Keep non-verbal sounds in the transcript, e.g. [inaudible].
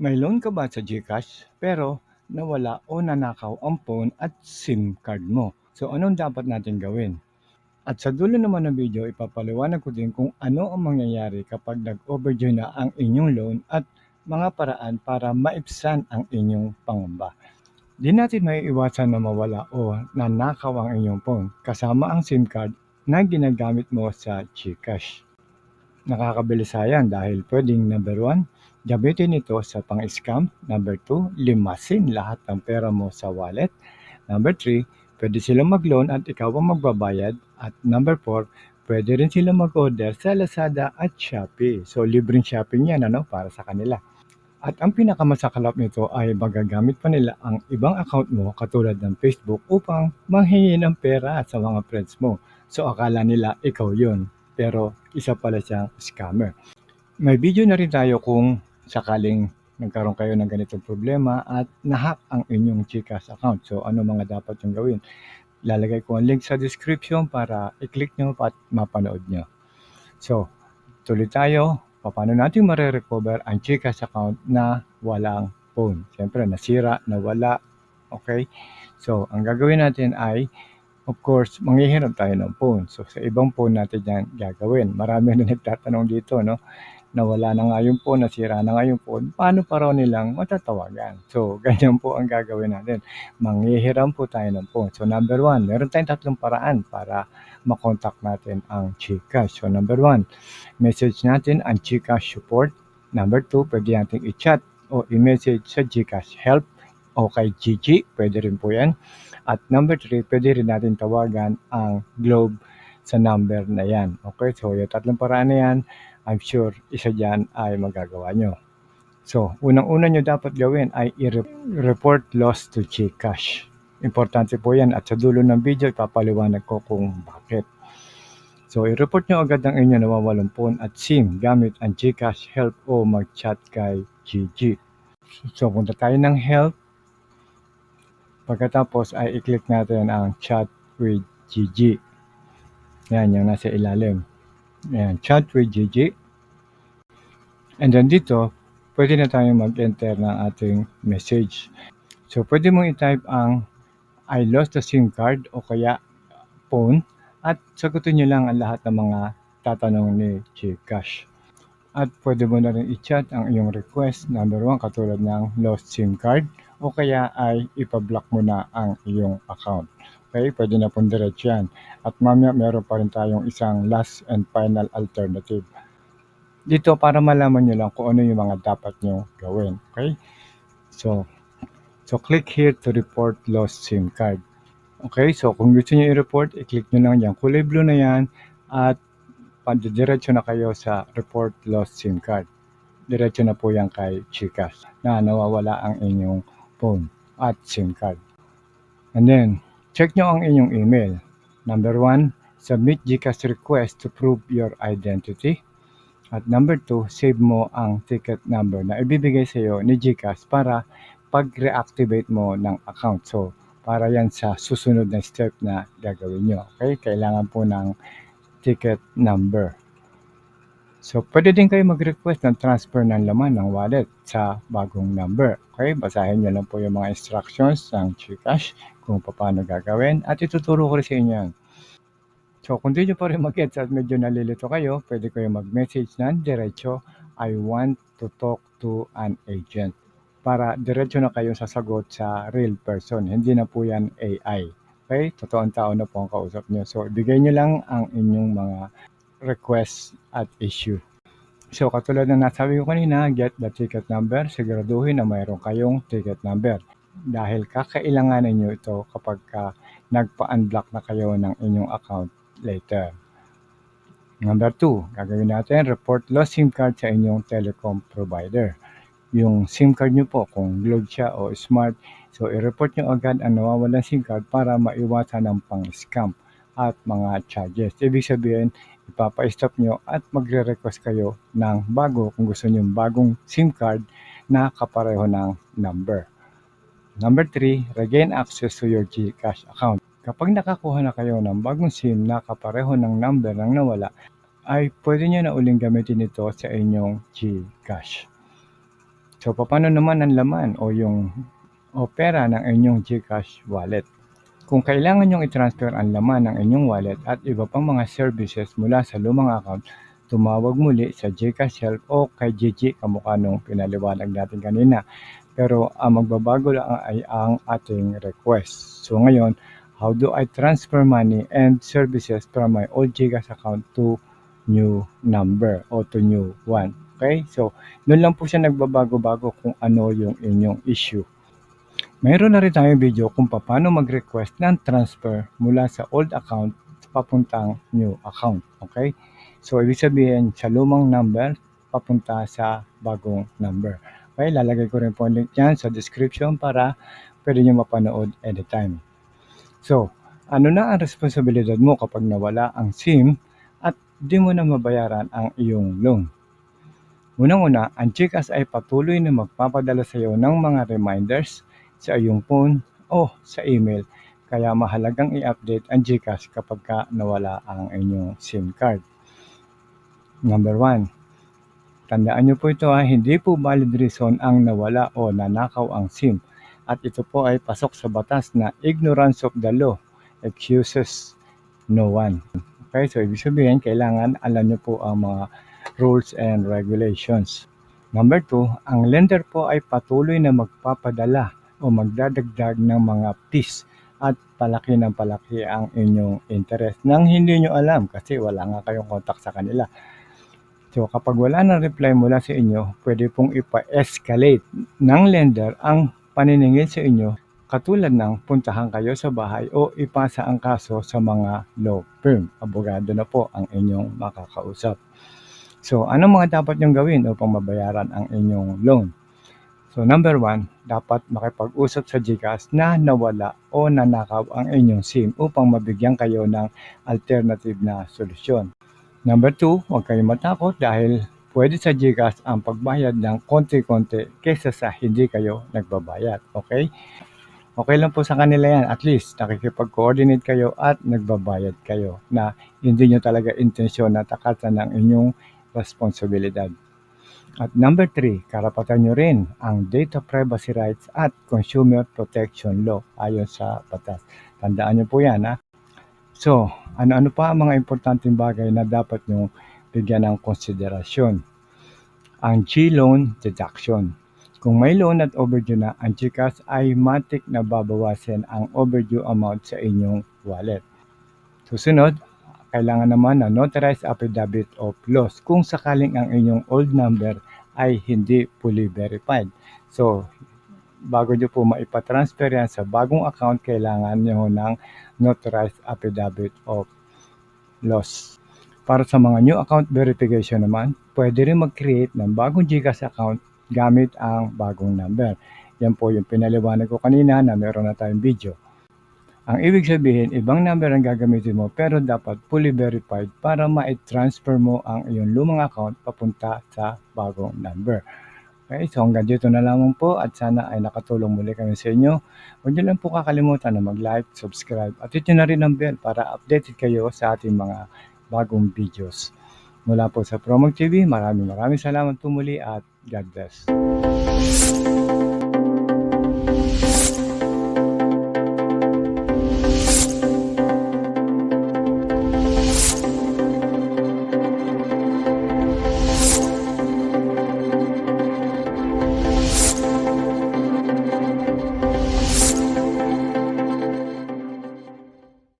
May loan ka ba sa GCash pero nawala o nanakaw ang phone at SIM card mo? So anong dapat natin gawin? At sa dulo naman ng video, ipapaliwanag ko din kung ano ang mangyayari kapag nag-overdue na ang inyong loan at mga paraan para maipsan ang inyong pangamba. Di natin may iwasan na mawala o nanakaw ang inyong phone kasama ang SIM card na ginagamit mo sa GCash. Nakakabilisa yan dahil pwedeng number 1, gamitin ito sa pang-scam. Number 2, limasin lahat ng pera mo sa wallet. Number 3, pwede silang mag-loan at ikaw ang magbabayad. At number 4, pwede rin silang mag-order sa Lazada at Shopee. So libreng shopping yan ano, para sa kanila. At ang pinakamasaklap nito ay magagamit pa nila ang ibang account mo katulad ng Facebook upang manghingi ng pera sa mga friends mo. So akala nila ikaw yun, pero isa pala siyang scammer. May video na rin tayo kung sakaling nagkaroon kayo ng ganitong problema at nahack ang inyong Gcash account. So ano mga dapat yung gawin? Lalagay ko ang link sa description para i-click nyo at mapanood nyo. So, tuloy tayo. Paano natin mare-recover ang Gcash account na walang phone? Siyempre, nasira, nawala. Okay? So, ang gagawin natin ay, of course, manghihiram tayo ng phone. So, sa ibang phone natin yan gagawin. Marami na [laughs] nagtatanong dito, no? Nawala na nga yung phone, nasira na nga yung phone. Paano pa raw nilang matatawagan? So, [laughs] ganyan po ang gagawin natin. Manghihiram po tayo ng phone. So, number one, meron tayong tatlong paraan para makontak natin ang Gcash. So, number one, message natin ang Gcash support. Number two, pwede natin i-chat o i-message sa Gcash help o kay Gigi, pwede rin po yan. At number three, pwede rin natin tawagan ang Globe sa number na yan. Okay, so yung tatlong paraan na yan, I'm sure isa dyan ay magagawa nyo. So, unang-una nyo dapat gawin ay i-report loss to Gcash. Importante po yan at sa dulo ng video ipapaliwanag ko kung bakit. So, i-report nyo agad ang inyong nawawalang phone at SIM gamit ang Gcash help o mag-chat kay GG. So, punta tayo ng help. Pagkatapos ay i-click natin ang chat with GG. Yan, yung nasa ilalim. Yan, chat with GG. And then dito, pwede na tayong mag-enter ng ating message. So, pwede mong i-type ang I lost the SIM card o kaya phone at sagutin nyo lang ang lahat ng mga tatanong ni Gcash. At pwede mo na rin i-chat ang iyong request, number one, katulad ng lost SIM card o kaya ay ipablock mo na ang iyong account. Okay, pwede na pong diretso yan. At mamaya meron pa rin tayong isang last and final alternative. Dito para malaman nyo lang kung ano yung mga dapat nyo gawin. Okay? So, so click here to report lost SIM card. Okay, so kung gusto nyo i-report, i-click nyo lang yan. Kulay blue na yan at pandidiretso na kayo sa report lost SIM card. Diretso na po yan kay Gcash na nawawala ang inyong phone at SIM card. And then, check nyo ang inyong email. Number one, submit Gcash request to prove your identity. At number two, save mo ang ticket number na ibibigay sa iyo ni Gcash para pag-reactivate mo ng account. So, para yan sa susunod na step na gagawin nyo. Okay? Kailangan po ng ticket number. So, pwede din kayo mag-request ng transfer ng laman ng wallet sa bagong number. Okay? Basahin nyo lang po yung mga instructions ng Gcash kung paano gagawin at ituturo ko rin sa inyo. So, kung di nyo pa rin mag-gets at medyo nalilito kayo, pwede kayo mag-message ng diretso, I want to talk to an agent. Para diretso na kayo sasagot sa real person. Hindi na po yan AI. Okay? Totoong tao na po ang kausap nyo. So, ibigay nyo lang ang inyong mga request at issue. So, katulad ng nasabi ko kanina, get the ticket number, siguraduhin na mayroon kayong ticket number. Dahil kakailanganin nyo ito kapag ka nagpa-unblock na kayo ng inyong account later. Number 2, gagawin natin, report lost SIM card sa inyong telecom provider. Yung SIM card nyo po, kung Globe siya o Smart, so i-report nyo agad ang nawawalan SIM card para maiwasan ang pang-scam at mga charges. Ibig sabihin, ipapa-stop nyo at magre-request kayo ng bago kung gusto nyo bagong SIM card na kapareho ng number. Number 3, regain access to your GCash account. Kapag nakakuha na kayo ng bagong SIM na kapareho ng number ng nawala, ay pwede nyo na uling gamitin ito sa inyong GCash. So, paano naman ang laman o yung o pera ng inyong GCash wallet? Kung kailangan nyong i-transfer ang laman ng inyong wallet at iba pang mga services mula sa lumang account, tumawag muli sa GCash Help o kay Gigi kamukha nung pinaliwanag natin kanina. Pero ang magbabago lang ay ang ating request. So ngayon, how do I transfer money and services from my old GCash account to new number o to new one? Okay? So, doon lang po siya nagbabago-bago kung ano yung inyong issue. Mayroon na rin tayong video kung paano mag-request ng transfer mula sa old account papuntang new account. Okay? So, ibig sabihin, sa lumang number, papunta sa bagong number. Okay? Lalagay ko rin po ang link yan sa description para pwede nyo mapanood anytime. So, ano na ang responsibilidad mo kapag nawala ang SIM at di mo na mabayaran ang iyong loan? Unang-una, ang GCash ay patuloy na magpapadala sa iyo ng mga reminders sa iyong phone o sa email. Kaya mahalagang i-update ang GCash kapag ka nawala ang inyong SIM card. Number 1. Tandaan nyo po ito ha, hindi po valid reason ang nawala o nanakaw ang SIM. At ito po ay pasok sa batas na ignorance of the law excuses no one. Okay, so ibig sabihin, kailangan alam nyo po ang mga rules and regulations. Number 2, ang lender po ay patuloy na magpapadala o magdadagdag ng mga fees at palaki ng palaki ang inyong interest nang hindi nyo alam kasi wala nga kayong contact sa kanila. So kapag wala ng reply mula sa inyo, pwede pong ipa-escalate ng lender ang paniningil sa inyo katulad ng puntahan kayo sa bahay o ipasa ang kaso sa mga law firm. Abogado na po ang inyong makakausap. So, ano mga dapat nyong gawin upang mabayaran ang inyong loan? So, number one, dapat makipag-usap sa GCash na nawala o nanakaw ang inyong SIM upang mabigyan kayo ng alternative na solusyon. Number two, huwag kayong matakot dahil pwede sa GCash ang pagbayad ng konti-konti kaysa sa hindi kayo nagbabayad. Okay? Okay lang po sa kanila yan. At least nakikipag-coordinate kayo at nagbabayad kayo na hindi nyo talaga intensyon na takatan ng inyong responsibilidad. At number three, karapatan nyo rin ang data privacy rights at consumer protection law ayon sa batas. Tandaan nyo po yan ha. So, ano-ano pa ang mga importanteng bagay na dapat nyo bigyan ng konsiderasyon? Ang G-loan deduction. Kung may loan at overdue na, ang GCash ay matik na babawasan ang overdue amount sa inyong wallet. Susunod, kailangan naman na notarized affidavit of loss kung sakaling ang inyong old number ay hindi fully verified. So, bago nyo po maipatransfer yan sa bagong account, kailangan nyo ng notarized affidavit of loss. Para sa mga new account verification naman, pwede rin mag-create ng bagong GCash account gamit ang bagong number. Yan po yung pinaliwanag ko kanina na meron na tayong video. Ang ibig sabihin, ibang number ang gagamitin mo pero dapat fully verified para ma-transfer mo ang iyong lumang account papunta sa bagong number. Okay, so hanggang dito na lamang po at sana ay nakatulong muli kami sa inyo. Huwag niyo lang po kakalimutan na mag-like, subscribe at hit na rin ang bell para updated kayo sa ating mga bagong videos. Mula po sa Promog TV, maraming maraming salamat po muli at God bless.